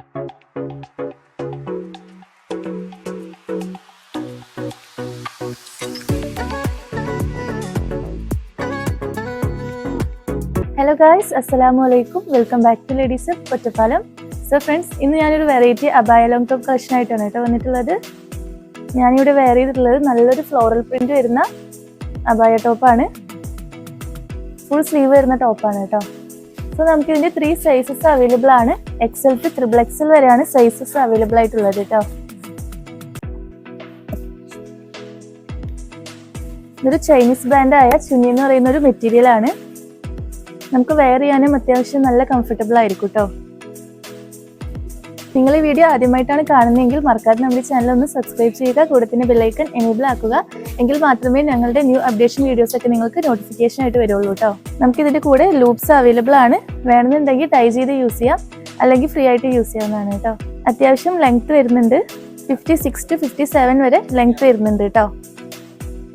Hello guys അസ്സലാമു അലൈക്കും welcome back to ladies of Ottapalam so friends ഇന്ന് ഞാനൊരു വെറൈറ്റി അബായ ലോങ് ടോപ്പ് കളക്ഷൻ ആയിട്ടാണ് കേട്ടോ വന്നിട്ടുള്ളത്. ഞാനിവിടെ വെയർ ചെയ്തിട്ടുള്ളത് നല്ലൊരു ഫ്ലോറൽ പ്രിന്റ് വരുന്ന അബായ ടോപ്പാണ് ഫുൾ സ്ലീവ് വരുന്ന ടോപ്പാണ് കേട്ടോ. സോ നമുക്ക് ഇതിന്റെ ത്രീ സൈസസ് അവൈലബിൾ ആണ്. എക്സൽ ടു ത്രിബിൾ എക്സൽ വരെയാണ് സൈസസ് അവൈലബിൾ ആയിട്ടുള്ളത് കേട്ടോ. ഇതൊരു ചൈനീസ് ബ്രാൻഡായ ചുനി എന്ന് പറയുന്ന ഒരു മെറ്റീരിയൽ ആണ്. നമുക്ക് വെയർ ചെയ്യാനും അത്യാവശ്യം നല്ല കംഫർട്ടബിൾ ആയിരിക്കും കേട്ടോ. നിങ്ങൾ ഈ വീഡിയോ ആദ്യമായിട്ടാണ് കാണുന്നതെങ്കിൽ മറക്കാതെ നമ്മുടെ ചാനൽ ഒന്ന് സബ്സ്ക്രൈബ് ചെയ്യുക കൂടെ തന്നെ ബെല്ലൈക്കൺ എനേബിൾ ആക്കുക. എങ്കിൽ മാത്രമേ ഞങ്ങളുടെ ന്യൂ അപ്ഡേഷൻ വീഡിയോസ് ഒക്കെ നിങ്ങൾക്ക് നോട്ടിഫിക്കേഷൻ ആയിട്ട് വരുള്ളൂ കേട്ടോ നമുക്ക് ഇതിന്റെ കൂടെ ലൂപ്സ് അവൈലബിൾ ആണ്. വേണമെന്നുണ്ടെങ്കിൽ ടൈ ചെയ്ത് യൂസ് ചെയ്യാം. അല്ലെങ്കിൽ ഫ്രീ ആയിട്ട് യൂസ് ചെയ്യാവുന്നതാണ് കേട്ടോ അത്യാവശ്യം ലെങ്ത് വരുന്നുണ്ട്. Fifty six to fifty seven വരെ ലെങ്ത് വരുന്നുണ്ട് കേട്ടോ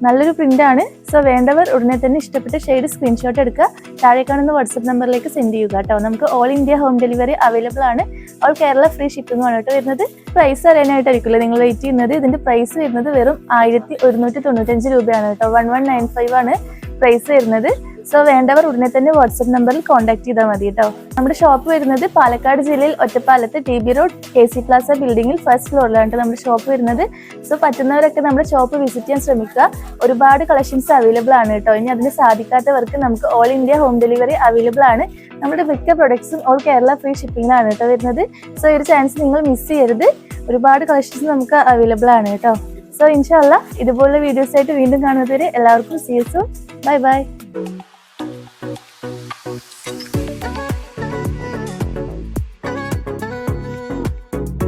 നല്ലൊരു പ്രിന്റ് ആണ്. സോ വേണ്ടവർ ഉടനെ തന്നെ ഇഷ്ടപ്പെട്ട ഷെയ്ഡ് സ്ക്രീൻഷോട്ട് എടുക്കുക. താഴെ കാണുന്ന വാട്സപ്പ് നമ്പറിലേക്ക് സെൻഡ് ചെയ്യുക കേട്ടോ. നമുക്ക് all India home delivery available ആണ്. ഓൾ കേരള ഫ്രീ ഷിപ്പിംഗ് ആണ് കേട്ടോ വരുന്നത്. പ്രൈസ് അറിയാനായിട്ടായിരിക്കുമല്ലോ നിങ്ങൾ വെയിറ്റ് ചെയ്യുന്നത്? ഇതിന്റെ പ്രൈസ് വരുന്നത് വെറും ആയിരത്തി ഒരുന്നൂറ്റി തൊണ്ണൂറ്റഞ്ച് രൂപയാണ് കേട്ടോ. വൺ വൺ നയൻ ഫൈവ് ആണ് പ്രൈസ് വരുന്നത്. സോ വേണ്ടവർ ഉടനെ തന്നെ വാട്സപ്പ് നമ്പറിൽ കോൺടാക്ട് ചെയ്താൽ മതി കേട്ടോ നമ്മുടെ ഷോപ്പ് വരുന്നത് പാലക്കാട് ജില്ലയിൽ ഒറ്റപ്പാലത്ത് T B road K C plaza ബിൽഡിംഗിൽ first ഫ്ലോറിലാണ് നമ്മുടെ ഷോപ്പ് വരുന്നത്. സോ പറ്റുന്നവരൊക്കെ നമ്മുടെ ഷോപ്പ് വിസിറ്റ് ചെയ്യാൻ ശ്രമിക്കുക. ഒരുപാട് കളക്ഷൻസ് അവൈലബിൾ ആണ് കേട്ടോ ഇനി അതിന് സാധിക്കാത്തവർക്ക് നമുക്ക് all India home delivery available ആണ്. നമ്മുടെ മിക്ക പ്രൊഡക്ട്സും ഓൾ കേരള ഫ്രീ ഷിപ്പിംഗിലാണ് കേട്ടോ വരുന്നത്. സോ ഒരു ചാൻസ് നിങ്ങൾ മിസ് ചെയ്യരുത്. ഒരുപാട് കളക്ഷൻസ് നമുക്ക് അവൈലബിൾ ആണ് കേട്ടോ സോ ഇൻഷാല്ല ഇതുപോലുള്ള വീഡിയോസ് ആയിട്ട് വീണ്ടും കാണുന്നതുവരെ എല്ലാവർക്കും സീസും ബൈ ബൈ